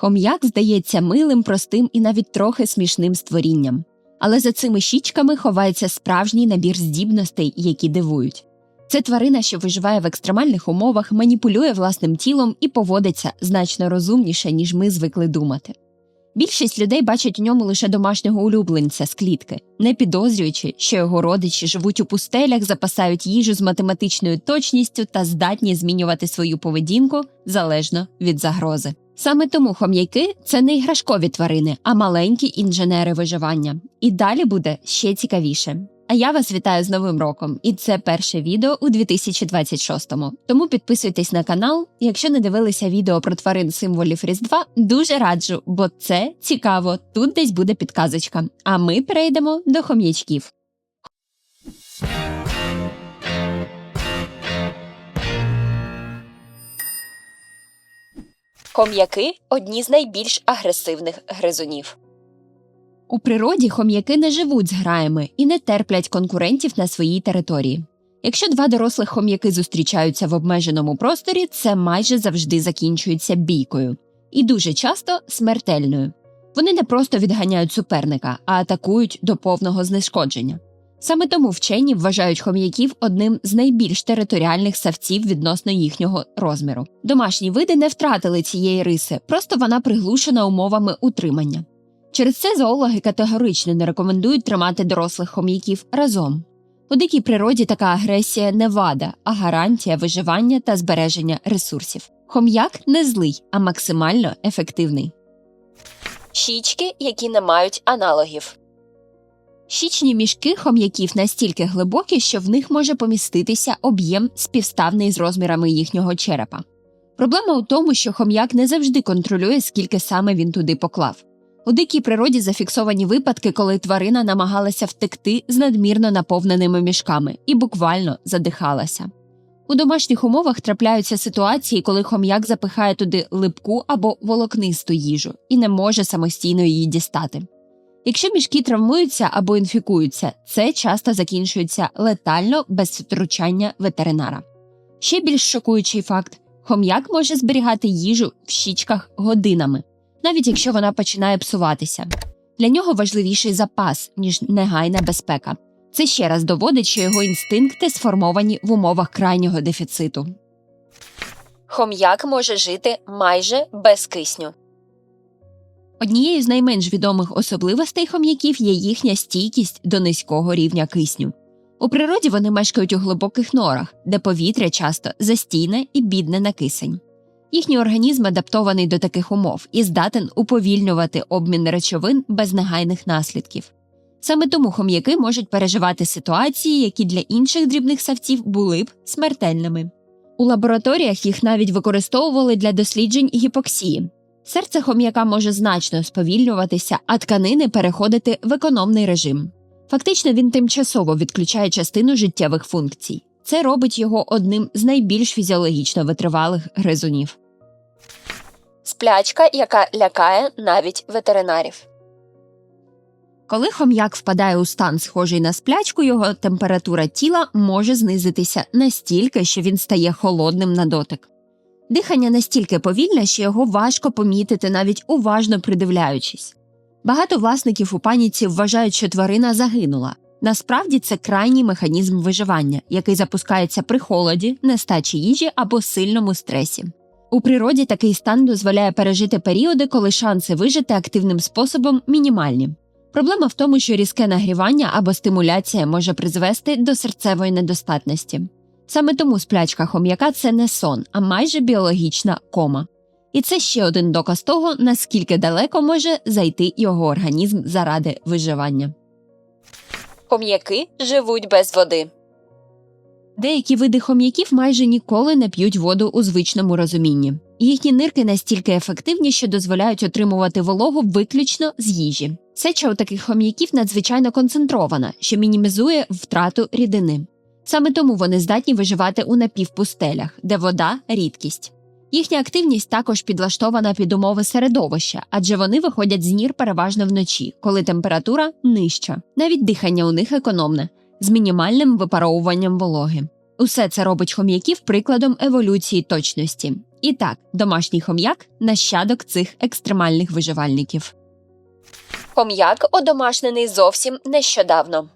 Хом'як здається милим, простим і навіть трохи смішним створінням. Але за цими щічками ховається справжній набір здібностей, які дивують. Це тварина, що виживає в екстремальних умовах, маніпулює власним тілом і поводиться значно розумніше, ніж ми звикли думати. Більшість людей бачать у ньому лише домашнього улюбленця з клітки, не підозрюючи, що його родичі живуть у пустелях, запасають їжу з математичною точністю та здатні змінювати свою поведінку залежно від загрози. Саме тому хом'яки це не іграшкові тварини, а маленькі інженери виживання. І далі буде ще цікавіше. А я вас вітаю з Новим роком, і це перше відео у 2026-му. Тому підписуйтесь на канал. Якщо не дивилися відео про тварин символів Різдва, дуже раджу, бо це цікаво. Тут десь буде підказочка. А ми перейдемо до хом'ячків. Хом'яки одні з найбільш агресивних гризунів. У природі хом'яки не живуть з граями і не терплять конкурентів на своїй території. Якщо два дорослих хом'яки зустрічаються в обмеженому просторі, це майже завжди закінчується бійкою і дуже часто смертельною. Вони не просто відганяють суперника, а атакують до повного знешкодження. Саме тому вчені вважають хом'яків одним з найбільш територіальних савців відносно їхнього розміру. Домашні види не втратили цієї риси, просто вона приглушена умовами утримання. Через це зоологи категорично не рекомендують тримати дорослих хом'яків разом. У дикій природі така агресія не вада, а гарантія виживання та збереження ресурсів. Хом'як не злий, а максимально ефективний. Щічки, які не мають аналогів. Щічні мішки хом'яків настільки глибокі, що в них може поміститися об'єм співставний з розмірами їхнього черепа. Проблема у тому, що хом'як не завжди контролює, скільки саме він туди поклав. У дикій природі зафіксовані випадки, коли тварина намагалася втекти з надмірно наповненими мішками і буквально задихалася. У домашніх умовах трапляються ситуації, коли хом'як запихає туди липку або волокнисту їжу і не може самостійно її дістати. Якщо мішки травмуються або інфікуються, це часто закінчується летально без втручання ветеринара. Ще більш шокуючий факт хом'як може зберігати їжу в щічках годинами навіть якщо вона починає псуватися. Для нього важливіший запас, ніж негайна безпека. Це ще раз доводить, що його інстинкти сформовані в умовах крайнього дефіциту. Хом'як може жити майже без кисню. Однією з найменш відомих особливостей хом'яків є їхня стійкість до низького рівня кисню. У природі вони мешкають у глибоких норах, де повітря часто застійне і бідне на кисень. Їхній організм адаптований до таких умов і здатен уповільнювати обмін речовин без негайних наслідків. Саме тому хом'яки можуть переживати ситуації, які для інших дрібних савців були б смертельними. У лабораторіях їх навіть використовували для досліджень гіпоксії. Серце хом'яка може значно сповільнюватися, а тканини переходити в економний режим. Фактично він тимчасово відключає частину життєвих функцій. Це робить його одним з найбільш фізіологічно витривалих гризунів. Сплячка, яка лякає навіть ветеринарів. Коли хом'як впадає у стан, схожий на сплячку, його температура тіла може знизитися настільки, що він стає холодним на дотик. Дихання настільки повільне, що його важко помітити, навіть уважно придивляючись. Багато власників у паніці вважають, що тварина загинула. Насправді це крайній механізм виживання, який запускається при холоді, нестачі їжі або сильному стресі. У природі такий стан дозволяє пережити періоди, коли шанси вижити активним способом мінімальні. Проблема в тому, що різке нагрівання або стимуляція може призвести до серцевої недостатності. Саме тому сплячка хом'яка це не сон, а майже біологічна кома. І це ще один доказ того, наскільки далеко може зайти його організм заради виживання. Хом'яки живуть без води. Деякі види хом'яків майже ніколи не п'ють воду у звичному розумінні. Їхні нирки настільки ефективні, що дозволяють отримувати вологу виключно з їжі. Сеча у таких хом'яків надзвичайно концентрована, що мінімізує втрату рідини. Саме тому вони здатні виживати у напівпустелях, де вода рідкість. Їхня активність також підлаштована під умови середовища, адже вони виходять з нір переважно вночі, коли температура нижча. Навіть дихання у них економне, з мінімальним випаровуванням вологи. Усе це робить хом'яків прикладом еволюції точності. І так, домашній хом'як нащадок цих екстремальних виживальників. Хом'як одомашнений зовсім нещодавно.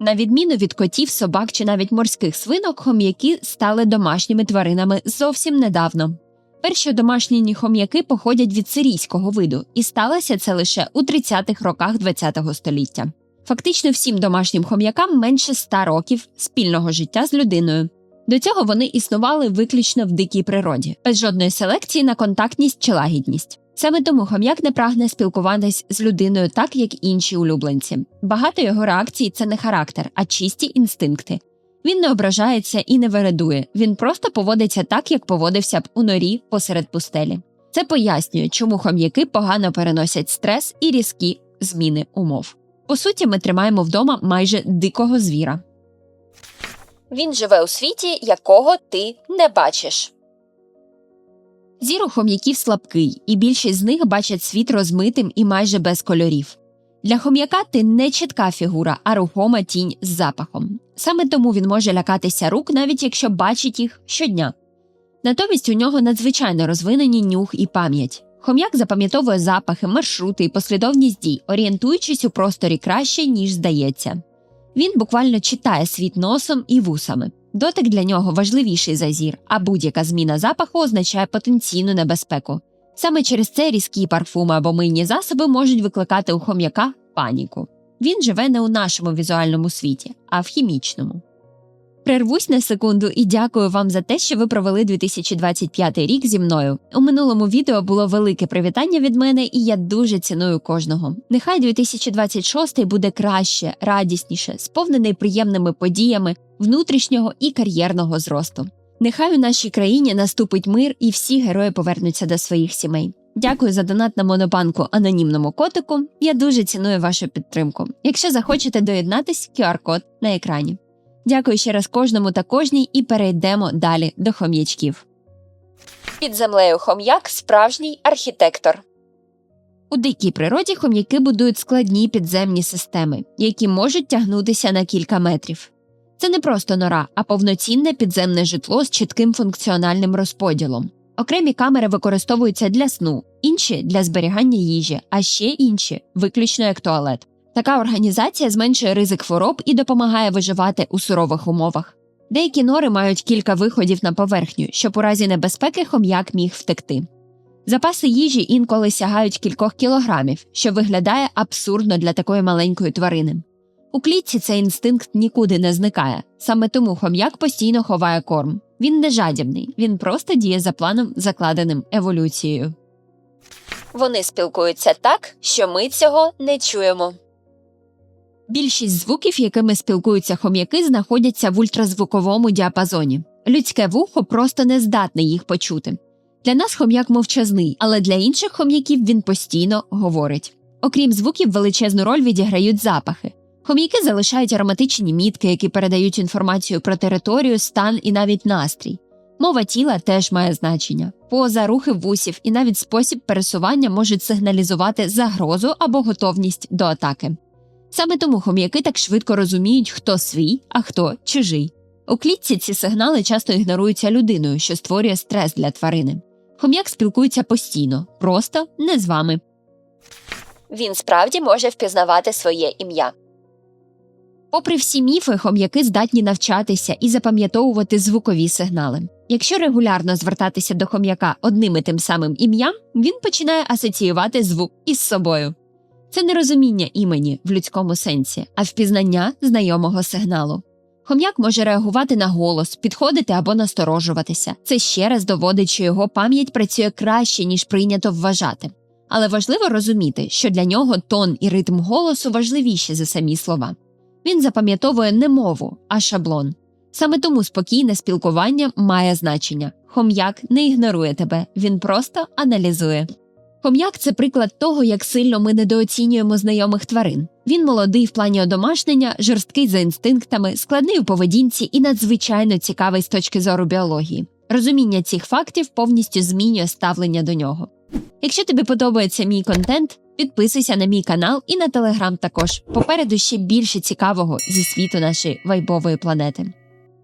На відміну від котів, собак чи навіть морських свинок, хом'яки стали домашніми тваринами зовсім недавно. Перші домашні хом'яки походять від сирійського виду, і сталося це лише у 30-х роках ХХ століття. Фактично всім домашнім хом'якам менше 100 років спільного життя з людиною. До цього вони існували виключно в дикій природі, без жодної селекції на контактність чи лагідність. Саме тому хом'як не прагне спілкуватись з людиною так, як інші улюбленці. Багато його реакцій це не характер, а чисті інстинкти. Він не ображається і не вередує, він просто поводиться так, як поводився б у норі посеред пустелі. Це пояснює, чому хом'яки погано переносять стрес і різкі зміни умов. По суті, ми тримаємо вдома майже дикого звіра. Він живе у світі, якого ти не бачиш. Зір у хом'яків слабкий, і більшість з них бачать світ розмитим і майже без кольорів. Для хом'яка ти не чітка фігура, а рухома тінь з запахом. Саме тому він може лякатися рук, навіть якщо бачить їх щодня. Натомість у нього надзвичайно розвинені нюх і пам'ять. Хом'як запам'ятовує запахи, маршрути і послідовність дій, орієнтуючись у просторі краще, ніж здається. Він буквально читає світ носом і вусами. Дотик для нього важливіший за зір, а будь-яка зміна запаху означає потенційну небезпеку. Саме через це різкі парфуми або мийні засоби можуть викликати у хом'яка паніку. Він живе не у нашому візуальному світі, а в хімічному. Прервусь на секунду і дякую вам за те, що ви провели 2025 рік зі мною. У минулому відео було велике привітання від мене, і я дуже ціную кожного. Нехай 2026 буде краще, радісніше, сповнений приємними подіями внутрішнього і кар'єрного зросту. Нехай у нашій країні наступить мир і всі герої повернуться до своїх сімей. Дякую за донат на монобанку анонімному котику. Я дуже ціную вашу підтримку. Якщо захочете доєднатись, QR-код на екрані. Дякую ще раз кожному та кожній і перейдемо далі до хом'ячків. Під землею хом'як справжній архітектор. У дикій природі хом'яки будують складні підземні системи, які можуть тягнутися на кілька метрів. Це не просто нора, а повноцінне підземне житло з чітким функціональним розподілом. Окремі камери використовуються для сну, інші для зберігання їжі, а ще інші виключно як туалет. Така організація зменшує ризик хвороб і допомагає виживати у сурових умовах. Деякі нори мають кілька виходів на поверхню, щоб у разі небезпеки хом'як міг втекти. Запаси їжі інколи сягають кількох кілограмів, що виглядає абсурдно для такої маленької тварини. У клітці цей інстинкт нікуди не зникає, саме тому хом'як постійно ховає корм. Він не жадібний, він просто діє за планом, закладеним еволюцією. Вони спілкуються так, що ми цього не чуємо. Більшість звуків, якими спілкуються хом'яки, знаходяться в ультразвуковому діапазоні. Людське вухо просто не здатне їх почути. Для нас хом'як мовчазний, але для інших хом'яків він постійно говорить. Окрім звуків, величезну роль відіграють запахи. Хом'яки залишають ароматичні мітки, які передають інформацію про територію, стан і навіть настрій. Мова тіла теж має значення. Поза, рухи вусів і навіть спосіб пересування можуть сигналізувати загрозу або готовність до атаки. Саме тому хом'яки так швидко розуміють, хто свій, а хто чужий. У клітці ці сигнали часто ігноруються людиною, що створює стрес для тварини. Хом'як спілкується постійно, просто не з вами. Він справді може впізнавати своє ім'я. Попри всі міфи, хом'яки здатні навчатися і запам'ятовувати звукові сигнали. Якщо регулярно звертатися до хом'яка одним і тим самим ім'ям, він починає асоціювати звук із собою. Це не розуміння імені в людському сенсі, а впізнання знайомого сигналу. Хом'як може реагувати на голос, підходити або насторожуватися. Це ще раз доводить, що його пам'ять працює краще, ніж прийнято вважати. Але важливо розуміти, що для нього тон і ритм голосу важливіші за самі слова. Він запам'ятовує не мову, а шаблон. Саме тому спокійне спілкування має значення. Хом'як не ігнорує тебе, він просто аналізує. Хом'як це приклад того, як сильно ми недооцінюємо знайомих тварин. Він молодий в плані одомашнення, жорсткий за інстинктами, складний у поведінці і надзвичайно цікавий з точки зору біології. Розуміння цих фактів повністю змінює ставлення до нього. Якщо тобі подобається мій контент, підписуйся на мій канал і на телеграм також. Попереду ще більше цікавого зі світу нашої вайбової планети.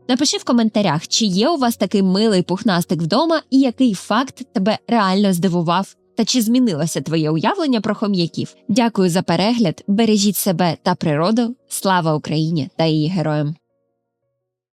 Напиши в коментарях, чи є у вас такий милий пухнастик вдома і який факт тебе реально здивував. Та чи змінилося твоє уявлення про хом'яків? Дякую за перегляд, бережіть себе та природу. Слава Україні та її героям!